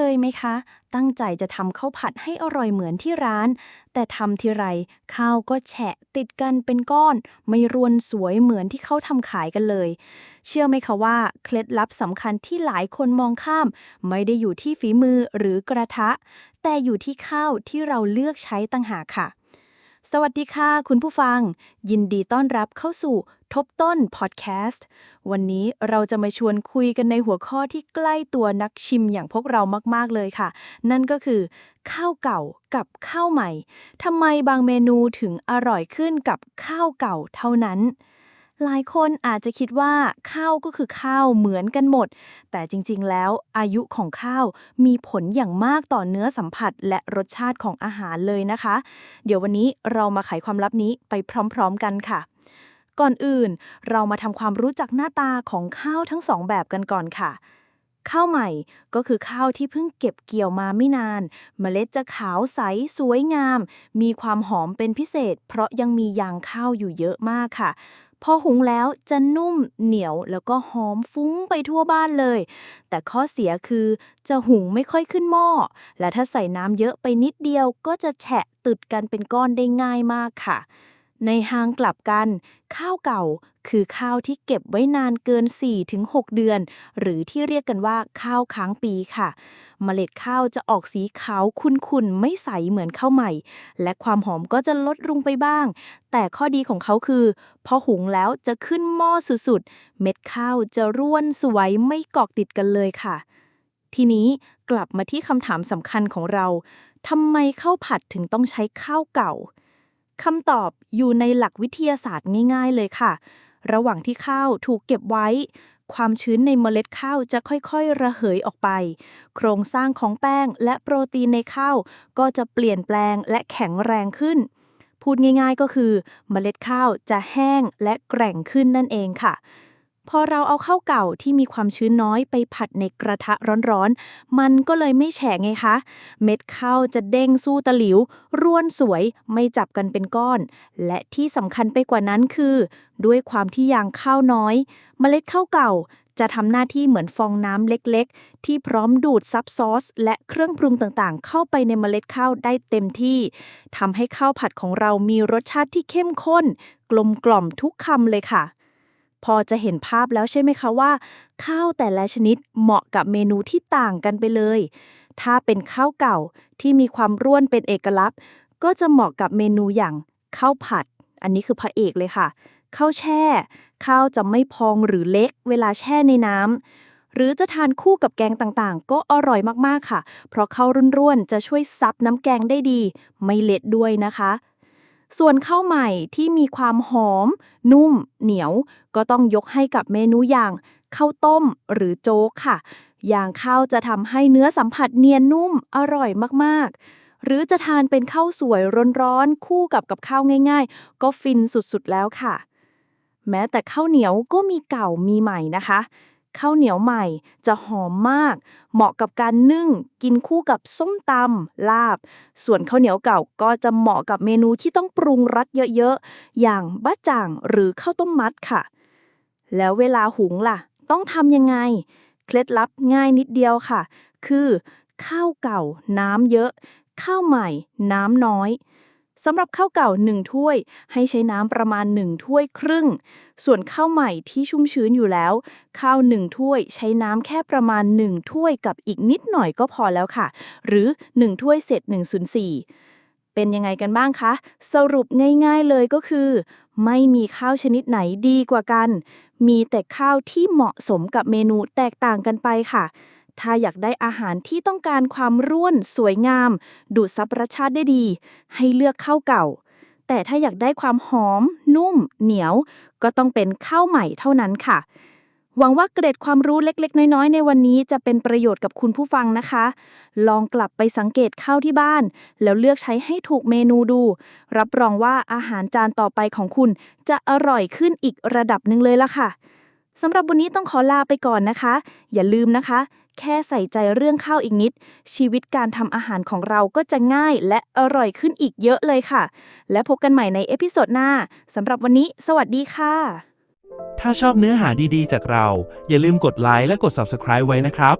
เคยไหมคะ ตั้งใจจะทำข้าวผัดให้อร่อยเหมือนที่ร้าน แต่ทำทีไร ข้าวก็แฉะติดกันเป็นก้อน ไม่รวนสวยเหมือนที่เขาทำขายกันเลย เชื่อไหมคะว่า เคล็ดลับสำคัญที่หลายคนมองข้าม ไม่ได้อยู่ที่ฝีมือหรือกระทะ แต่อยู่ที่ข้าวที่เราเลือกใช้ต่างหากค่ะ สวัสดีค่ะ คุณผู้ฟัง ยินดีต้อนรับเข้าสู่ทบต้นพอดแคสต์ วันนี้เราจะมาชวนคุยกันในหัวข้อที่ใกล้ตัวนักชิมอย่างพวกเรามาก ๆ เลยค่ะ นั่นก็คือ ข้าวเก่ากับข้าวใหม่ทำไมบางเมนูถึงอร่อยขึ้นกับข้าวเก่าเท่านั้น หลายคนอาจจะคิดว่าข้าวก็คือข้าวเหมือนกันหมด แต่จริงๆ แล้วอายุของข้าวมีผลอย่างมากต่อเนื้อสัมผัสและรสชาติของอาหารเลยนะคะ เดี๋ยววันนี้เรามาไขความลับนี้ไปพร้อมๆกันค่ะ ก่อนอื่น เรามาทำความรู้จักหน้าตาของข้าวทั้งสองแบบกันก่อนค่ะข้าวใหม่ก็คือข้าวที่เพิ่งเก็บเกี่ยวมาไม่นาน เมล็ดจะขาวใสสวยงาม มีความหอมเป็นพิเศษ เพราะยังมียางข้าวอยู่เยอะมากค่ะ พอหุงแล้วจะนุ่มเหนียวแล้วก็หอมฟุ้งไปทั่วบ้านเลย แต่ข้อเสียคือจะหุงไม่ค่อยขึ้นหม้อ และถ้าใส่น้ำเยอะไปนิดเดียวก็จะแฉะติดกันเป็นก้อนได้ง่ายมากค่ะ ในทางกลับกัน ข้าวเก่า คือข้าวที่เก็บไว้นานเกิน 4-6 เดือน หรือที่เรียกกันว่าข้าวค้างปีค่ะเมล็ดข้าวจะออกสีขาวขุ่นๆ ไม่ใสเหมือนข้าวใหม่ และความหอมก็จะลดลงไปบ้าง แต่ข้อดีของเขาคือ พอหุงแล้วจะขึ้นหม้อสุดๆ เม็ดข้าวจะร่วนสวยไม่เกาะติดกันเลยค่ะ ทีนี้กลับมาที่คำถามสำคัญของเราทำไมข้าวผัดถึงต้องใช้ข้าวเก่าคำตอบอยู่ในหลักวิทยาศาสตร์ง่าย ๆ เลยค่ะ ระหว่างที่ข้าวถูกเก็บไว้ ความชื้นในเมล็ดข้าวจะค่อยๆ ระเหยออกไป โครงสร้างของแป้งและโปรตีนในข้าวก็จะเปลี่ยนแปลงและแข็งแรงขึ้น พูดง่ายๆก็คือ เมล็ดข้าวจะแห้งและแกร่งขึ้นนั่นเองค่ะ พอเราเอาข้าวเก่าที่มีความชื้นน้อยไปผัดในกระทะร้อนๆ มันก็เลยไม่แฉะไงคะ เม็ดข้าวจะเด้งสู้ตะหลิว ร่วนสวยไม่จับกันเป็นก้อน และที่สำคัญไปกว่านั้นคือ ด้วยความที่ยางข้าวน้อยเมล็ดข้าวเก่าจะทำหน้าที่เหมือนฟองน้ำเล็กๆ ที่พร้อมดูดซับซอส และเครื่องปรุงต่างๆ เข้าไปในเมล็ดข้าวได้เต็มที่ทำให้ข้าวผัดของเรามีรสชาติที่เข้มข้น กลมกล่อมทุกคำเลยค่ะ พอจะเห็นภาพแล้วใช่ไหมคะว่า ข้าวแต่ละชนิดเหมาะกับเมนูที่ต่างกันไปเลย ถ้าเป็นข้าวเก่าที่มีความร่วนเป็นเอกลักษณ์ ก็จะเหมาะกับเมนูอย่างข้าวผัด อันนี้คือพระเอกเลยค่ะ ข้าวแช่ ข้าวจะไม่พองหรือเล็กเวลาแช่ในน้ำหรือจะทานคู่กับแกงต่างๆ ก็อร่อยมากๆค่ะ เพราะข้าวร่วนๆจะช่วยซับน้ำแกงได้ดี ไม่เละด้วยนะคะ ส่วนข้าวใหม่ที่มีความหอม นุ่ม เหนียว ก็ต้องยกให้กับเมนูอย่างข้าวต้มหรือโจ๊กค่ะ อย่างข้าวจะทำให้เนื้อสัมผัสเนียนนุ่มอร่อยมากๆ หรือจะทานเป็นข้าวสวยร้อนๆ คู่กับกับข้าวง่าย ๆ ก็ฟินสุดๆแล้วค่ะ แม้แต่ข้าวเหนียวก็มีเก่ามีใหม่นะคะ ข้าวเหนียวใหม่ จะหอมมาก เหมาะกับการนึ่ง กินคู่กับส้มตำลาบ ส่วนข้าวเหนียวเก่าก็จะเหมาะกับเมนูที่ต้องปรุงรัดเยอะๆ อย่างบะจ่างหรือข้าวต้มมัดค่ะ แล้วเวลาหุงล่ะ ต้องทำยังไง เคล็ดลับง่ายนิดเดียวค่ะ คือ ข้าวเก่าน้ำเยอะ ข้าวใหม่น้ำน้อย สำหรับข้าวเก่า 1 ถ้วย ให้ใช้น้ำประมาณ 1 ถ้วยครึ่ง ส่วนข้าวใหม่ที่ชุ่มชื้นอยู่แล้ว ข้าว 1 ถ้วย ใช้น้ำแค่ประมาณ 1 ถ้วยกับอีกนิดหน่อยก็พอแล้วค่ะ หรือ 1 ถ้วยเศษ1ส่วน4เป็นยังไงกันบ้างคะ สรุปง่ายๆเลยก็คือ ไม่มีข้าวชนิดไหนดีกว่ากัน มีแต่ข้าวที่เหมาะสมกับเมนูแตกต่างกันไปค่ะ ถ้าอยากได้อาหารที่ต้องการความร่วน สวยงาม ดูดซับรสชาติได้ดี ให้เลือกข้าวเก่า แต่ถ้าอยากได้ความหอม นุ่ม เหนียว ก็ต้องเป็นข้าวใหม่เท่านั้นค่ะ หวังว่าเกร็ดความรู้เล็ก ๆ น้อย ๆ ในวันนี้จะเป็นประโยชน์กับคุณผู้ฟังนะคะ ลองกลับไปสังเกตข้าวที่บ้าน แล้วเลือกใช้ให้ถูกเมนูดู รับรองว่าอาหารจานต่อไปของคุณ จะอร่อยขึ้นอีกระดับหนึ่งเลยล่ะค่ะสำหรับวันนี้ต้องขอลาไปก่อนนะคะ อย่าลืมนะคะ แค่ใส่ใจเรื่องข้าวอีกนิด ชีวิตการทำอาหารของเราก็จะง่ายและอร่อยขึ้นอีกเยอะเลยค่ะ และพบกันใหม่ในเอพิโซดหน้าสำหรับวันนี้ สวัสดีค่ะ ถ้าชอบเนื้อหาดีๆ จากเรา อย่าลืมกดไลค์และกด Subscribe ไว้นะครับ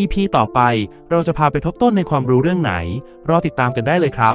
EP ต่อไปเราจะพาไปทบต้นในความรู้เรื่องไหน รอติดตามกันได้เลยครับ